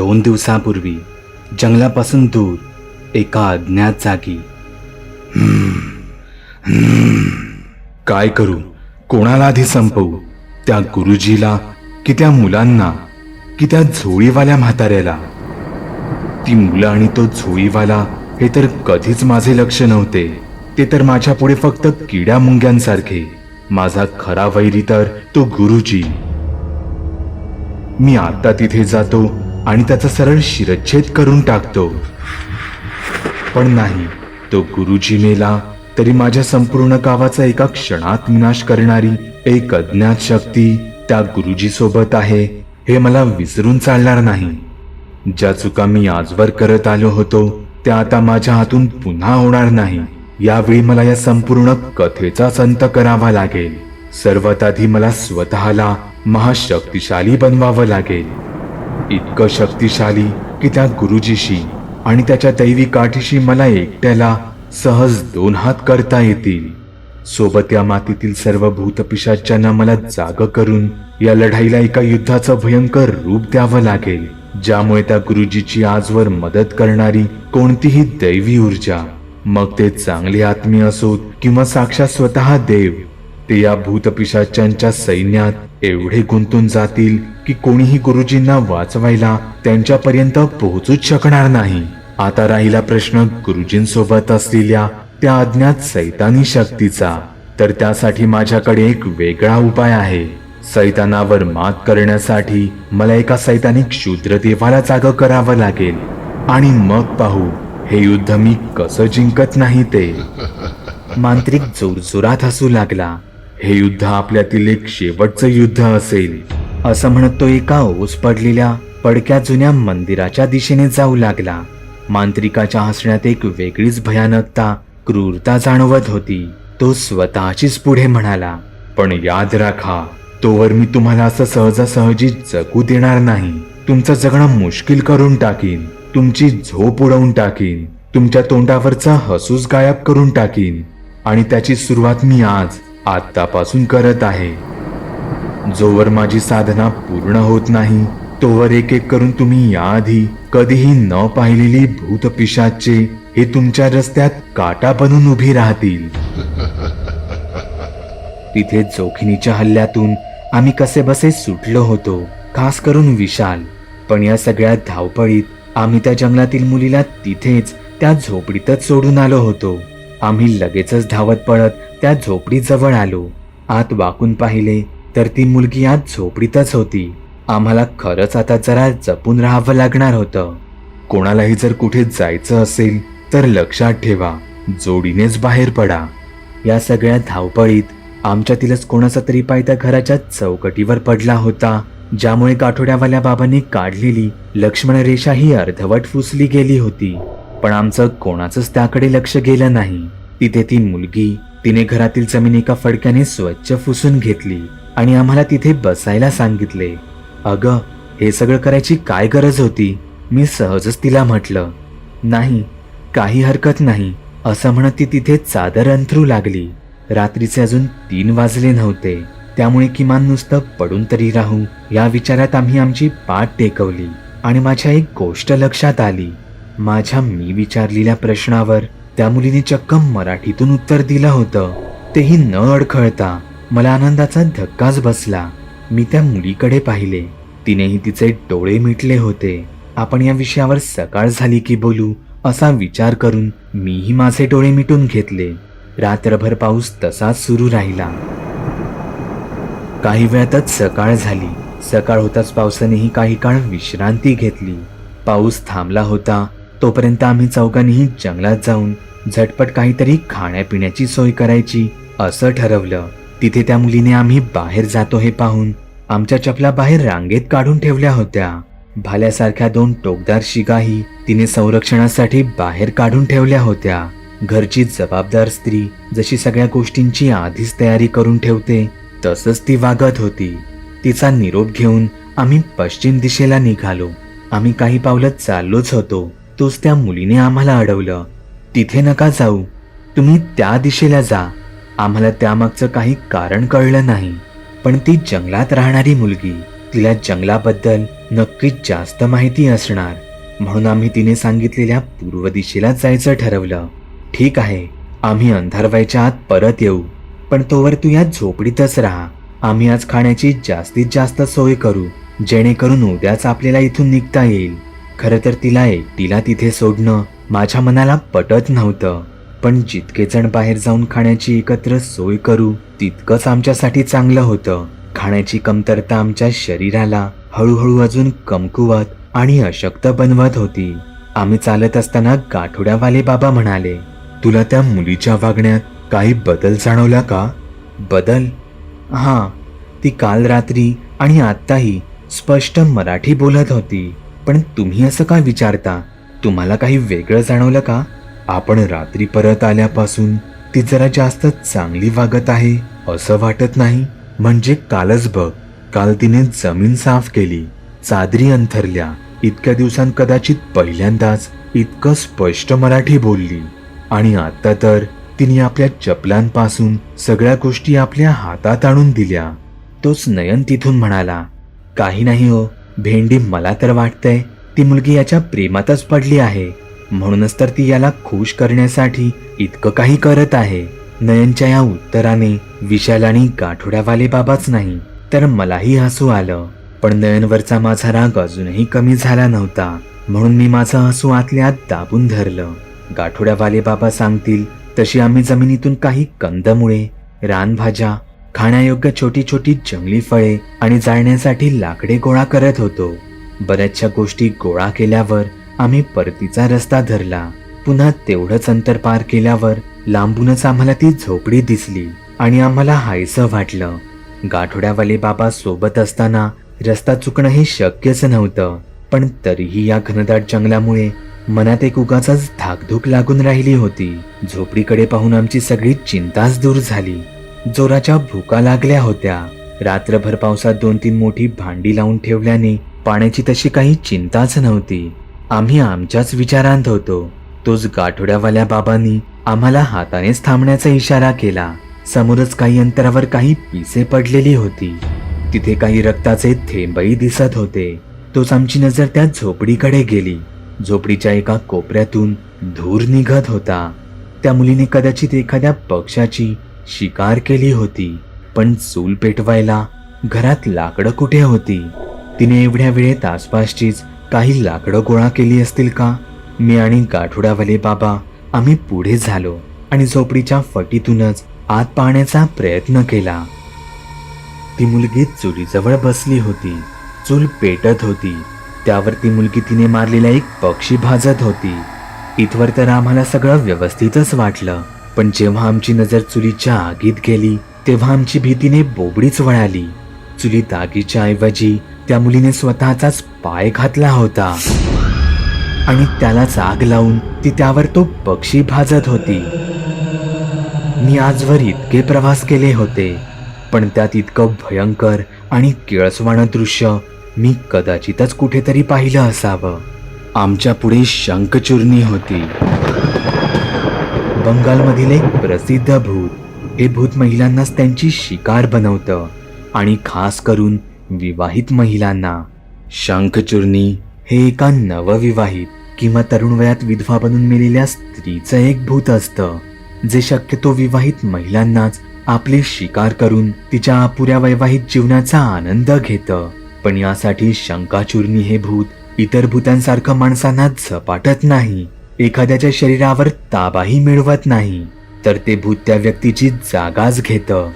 दोन दिवसापूर्वी जंगलापासून दूर एका अज्ञात जागी. काय करू? कोणाला आधी संपवू? त्या गुरुजीला की त्या मुलांना? की त्या झोळीवाल्या म्हाताऱ्याला? ती मुलं आणि तो झोळीवाला हे तर कधीच माझे लक्ष नव्हते. ते तर माझ्या पुढे फक्त किड्या मुंग्यांसारखे. माझा खरा वैरी तर तो गुरुजी. मी आता तिथे जातो आणि त्याचा सरळ शिरच्छेद करून टाकतो. पण नाही तो गुरुजी मेला तरी माझ्या संपूर्ण गावाचा एका क्षणात विनाश करणारी एक अज्ञात शक्ती त्या गुरुजी सोबत आहे हे मला विसरून चालणार नाही. ज्या चुका मी आजवर करत आलो होतो त्या आता माझ्या हातून पुन्हा होणार नाही. यावेळी मला या संपूर्ण कथेचा संत करावा लागेल. सर्वात आधी मला स्वतःला महाशक्तिशाली बनवावं लागेल. इतकं शक्तिशाली की त्या गुरुजीशी आणि त्याच्या दैवी काठीशी मला एकट्याला सहज दोन हात करता येतील. सोबत या मातीतील सर्व भूतपिशाच्यांना मला जाग करून या लढाईला एका युद्धाचं भयंकर रूप द्यावं लागेल ज्यामुळे त्या गुरुजीची आजवर मदत करणारी कोणतीही दैवी ऊर्जा मग ते चांगले आत्मी असोत किंवा साक्षात स्वतः देव ते या भूतपिशाच्यांच्या सैन्यात एवढे गुंतून जातील की कोणीही गुरुजींना वाचवायला त्यांच्यापर्यंत पोहोचूच शकणार नाही. आता राहिला प्रश्न गुरुजींसोबत असलेल्या त्या अज्ञात सैतानी शक्तीचा. तर त्यासाठी माझ्याकडे एक वेगळा उपाय आहे. सैतानावर मात करण्यासाठी मला एका सैतानिक शूद्र देवाला जाग करावं लागेल. आणि मग पाहू हे युद्ध मी कसं जिंकत नाही ते. मांत्रिक जोरजोरात हसू लागला. हे युद्ध आपल्यातील एक शेवटचं युद्ध असेल. असं म्हणत तो एका ओस पडलेल्या पडक्या जुन्या मंदिराच्या दिशेने जाऊ लागला. मांत्रिकाच्या हसण्यात एक वेगळीच भयानकता क्रूरता जाणवत होती. तो स्वतःचीच पुढे म्हणाला पण याद राखा तोवर मी तुम्हाला असं सहजासहजी जगू देणार नाही. तुमचं जगणं मुश्किल करून टाकीन तुमची झोप उडवून टाकीन तुमच्या तोंडावरचा हसूस गायब करून टाकीन. आणि त्याची सुरुवात मी आज आतापासून करत आहे. जोवर माझी साधना पूर्ण होत नाही तोवर एक एक करून तुम्ही याआधी कधीही न पाहिलेली भूतपिशाचे हे तुमच्या रस्त्यात काटा बनून उभी राहतील. तिथे जोखीनीच्या हल्ल्यातून आम्ही कसे बसे सुटलो होतो खास करून विशाल. पण या सगळ्या धावपळीत आम्ही त्या जंगलातील मुलीला तिथेच त्या झोपडीतच सोडून आलो होतो. आम्ही लगेचच धावत पळत त्या झोपडीजवळ आलो. आत वाकून पाहिले तर ती मुलगी आत झोपडीतच होती. आम्हाला खरंच आता जरा जपून राहावं लागणार होतं. कोणालाही जर कुठे जायचं असेल तर लक्षात ठेवा जोडीनेच बाहेर पडा. या सगळ्या धावपळीत आमच्यातीलच कोणाचा तरी पाय त्या घराच्या चौकटीवर पडला होता ज्यामुळे काठोड्यावाल्या बाबांनी काढलेली लक्ष्मण रेषा ही अर्धवट फुसली गेली होती. पण आमचं कोणाचंच त्याकडे लक्ष गेलं नाही. तिथे ती मुलगी तिने घरातील जमीन एका फडक्याने स्वच्छ फुसून घेतली आणि आम्हाला तिथे बसायला सांगितले. अगं हे सगळं करायची काय गरज होती? मी सहजच तिला म्हटलं. नाही काही हरकत नाही असं म्हणत ती तिथे चादर अंथरू लागली. रात्रीचे अजून तीन वाजले नव्हते. त्यामुळे किमान नुसतं पडून तरी राहू या विचारात आम्ही आमची पाठ टेकवली आणि माझ्या एक गोष्ट लक्षात आली. माझ्या मी विचारलेल्या प्रश्नावर त्या मुलीने चक्कम मराठीतून उत्तर दिलं होतं. तेही न अडखळता मला आनंदाचा धक्काच बसला. मी त्या मुलीकडे पाहिले. तिनेही तिचे डोळे मिटले होते. आपण या विषयावर सकाळ झाली की बोलू असा विचार करून मीही माझे डोळे मिटून घेतले. रात्रभर पाऊस तसाच सुरू राहिला. काही वेळातच सकाळ झाली. सकाळ होताच पावसानेही काही काळ विश्रांती घेतली. पाऊस थांबला होता तोपर्यंत आम्ही चौघांनीही जंगलात जाऊन झटपट काहीतरी खाण्यापिण्याची सोय करायची असं ठरवलं. तिथे त्या मुलीने आम्ही बाहेर जातो हे पाहून आमच्या चपला बाहेर रांगेत काढून ठेवल्या होत्या. भाल्यासारख्या दोन टोकदार शिगाही तिने संरक्षणासाठी बाहेर काढून ठेवल्या होत्या. घरची जबाबदार स्त्री जशी सगळ्या गोष्टींची आधीच तयारी करून ठेवते तसंच ती वागत होती. तिचा निरोप घेऊन आम्ही पश्चिम दिशेला निघालो. आम्ही काही पावलं चाललोच होतो. तोच त्या मुलीने आम्हाला अडवलं. तिथे नका जाऊ. तुम्ही त्या दिशेला जा. आम्हाला त्यामागचं काही कारण कळलं नाही. पण ती जंगलात राहणारी मुलगी तिला जंगलाबद्दल नक्कीच जास्त माहिती असणार. म्हणून आम्ही तिने सांगितलेल्या पूर्व दिशेला जायचं ठरवलं. ठीक आहे आम्ही अंधार व्हायच्या आत परत येऊ. पण तोवर तू या झोपडीतच राहा. आम्ही आज खाण्याची जास्तीत जास्त सोय करू जेणेकरून उद्याच आपल्याला इथून निघता येईल. खरं तर तिला एकटीला तिथे सोडणं माझ्या मनाला पटत नव्हतं. पण जितके जण बाहेर जाऊन खाण्याची एकत्र सोय करू तितकंच आमच्यासाठी चांगलं होतं. खाण्याची कमतरता आमच्या शरीराला हळूहळू अजून कमकुवत आणि अशक्त बनवत होती. आम्ही चालत असताना गाठोड्यावाले बाबा म्हणाले तुला त्या मुलीच्या वागण्यात काही बदल जाणवला का? बदल? हां. ती काल रात्री आणि आत्ताही स्पष्ट मराठी बोलत होती. पण तुम्ही असं का विचारता? तुम्हाला काही वेगळं जाणवलं का? आपण रात्री परत आल्यापासून ती जरा जास्त चांगली वागत आहे असं वाटत नाही. म्हणजे कालच बघ काल तिने जमीन साफ केली चादरी अंथरल्या इतक्या दिवसांत कदाचित पहिल्यांदाच इतकं स्पष्ट मराठी बोलली. आणि आता तर तिने आपल्या चपलांपासून सगळ्या गोष्टी आपल्या हातात आणून दिल्या. तोच नयन तिथून म्हणाला काही नाही हो भेंडी मला तर वाटतंय ती मुलगी याच्या प्रेमातच पडली आहे. म्हणूनच तर ती याला खुश करण्यासाठी इतकं काही करत आहे. नयनच्या या उत्तराने विशाल आणि गाठोड्यावाले बाबाच नाही तर मलाही हसू आलं. पण नयनवरचा माझा राग अजूनही कमी झाला नव्हता म्हणून मी माझं हसू आतल्या आत दाबून धरलं. गाठोड्यावाले बाबा सांगतील तशी आम्ही जमिनीतून काही कंदमुळे रानभाज्या खाण्यायोग्य छोटी छोटी जंगली फळे आणि जाळण्यासाठी लाकडे गोळा करत होतो. बऱ्याचशा गोष्टी गोळा केल्यावर आम्ही परतीचा रस्ता धरला. पुन्हा तेवढंच अंतर पार केल्यावर लांबूनच आम्हाला ती झोपडी दिसली आणि आम्हाला हायसं वाटलं. गाठोड्यावाले बाबा सोबत असताना रस्ता चुकणं हे शक्यच नव्हतं. पण तरीही या घनदाट जंगलामुळे मनात एक उगाचाच धाकधूक लागून राहिली होती. झोपडीकडे पाहून आमची सगळी चिंताच दूर झाली. जोराच्या भुका लागल्या होत्या. रात्रभर पावसात दोन तीन मोठी भांडी लावून ठेवल्याने पाण्याची तशी काही चिंताच नव्हती. आम्ही आमच्याच विचारांत होतो. तोच गाठोड्यावाल्या बाबांनी आम्हाला हातानेच थांबण्याचा इशारा केला. समोरच काही अंतरावर काही पिसे पडलेली होती. तिथे काही रक्ताचे थेंबही दिसत होते. तोच आमची नजर त्या झोपडीकडे गेली. झोपडीच्या एका कोपऱ्यातून धूर निघत होता. त्या मुलीने कदाचित एखाद्या पक्षाची शिकार केली होती पण चूल पेटवायला घरात लाकडं कुठे होती? तिने एवढ्या वेळेत आसपासचीच काही लाकडं गोळा केली असतील का? मी आणि गाठोडावाले बाबा आम्ही पुढे झालो आणि झोपडीच्या फटीतूनच आत पाहण्याचा प्रयत्न केला. ती मुलगी चुलीजवळ बसली होती चूल पेटत होती. त्यावर ती मुलगी तिने मारलेला एक पक्षी भाजत होती. इथवर तर आम्हाला सगळं व्यवस्थितच वाटलं. पण जेव्हा आमची नजर चुलीच्या आगीत गेली तेव्हा आमची भीतीने बोबडीच वळाली. चुलीत आगीच्या ऐवजी त्या मुलीने स्वतःचाच पाय घातला होता. आणि त्यालाच आग लावून ती त्यावर तो पक्षी भाजत होती. मी आजवर इतके प्रवास केले होते पण त्यात इतकं भयंकर आणि किळसवाणं दृश्य मी कदाचितच कुठेतरी पाहिलं असावं. आमच्या पुढे शंखचूर्णी होती. बंगालमधील एक प्रसिद्ध भूत. हे भूत महिलांनाच त्यांची शिकार बनवतं आणि खास करून विवाहित महिलांना. शंखचूर्णी. हे एका नवविवाहित किंवा तरुण वयात विधवा बनून मेलेल्या स्त्रीचं एक भूत असतं जे शक्यतो विवाहित महिलांनाच आपली शिकार करून तिच्या अपुऱ्या वैवाहिक जीवनाचा आनंद घेतं. पण यासाठी शंकाचूर्णी हे भूत इतर भूतांसारखं माणसांना झपाटत नाही. एखाद्याच्या शरीरावर ताबाही मिळवत नाही तर ते भूत त्या व्यक्तीची जागाच घेतं.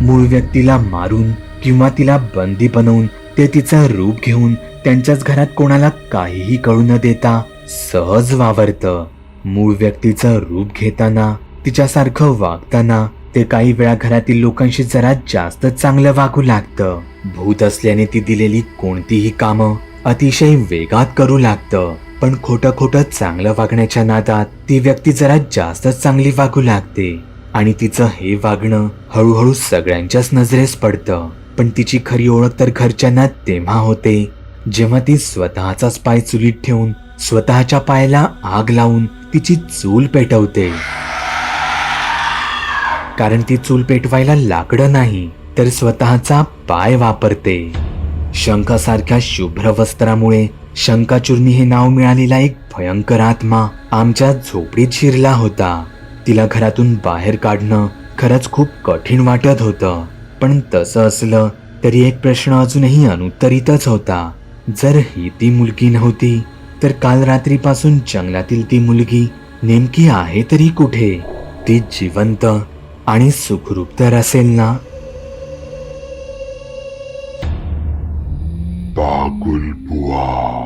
मूळ व्यक्तीला मारून किंवा तिला बंदी बनवून ते तिचं रूप घेऊन त्यांच्याच घरात कोणाला काहीही कळू न देता सहज वावरतं. मूळ व्यक्तीचं रूप घेताना तिच्यासारखं वागताना ते काही वेळा घरातील लोकांशी जरा जास्त चांगलं वागू लागतं. भूत असल्याने ती दिलेली कोणतीही कामं अतिशय वेगात करू लागतं. पण खोटं खोटं चांगलं वागण्याच्या नादात ती व्यक्ती जरा जास्तच चांगली वागू लागते. आणि तिचं हे वागणं हळूहळू सगळ्यांच्याच नजरेस पडतं. पण तिची खरी ओळख तर घरच्यांना तेव्हा होते जेव्हा ती स्वतःचाच पाय चुलीत ठेवून स्वतःच्या पायाला आग लावून तिची चूल पेटवते. कारण ती चूल पेटवायला लाकडं नाही तर स्वतःचा पाय वापरते. शंखासारख्या शुभ्र वस्त्रामुळे शंकाचूर्णी हे नाव मिळालेला एक भयंकर आत्मा आमच्या झोपडीत शिरला होता. तिला घरातून बाहेर काढणं खरंच खूप कठीण वाटत होतं. पण तसं असलं तरी एक प्रश्न अजूनही अनुत्तरितच होता. जर ही ती मुलगी नव्हती तर काल रात्रीपासून जंगलातील ती मुलगी नेमकी आहे तरी कुठे? ती जिवंत आणि सुखरूप तर असेल ना? बागुल बुवा.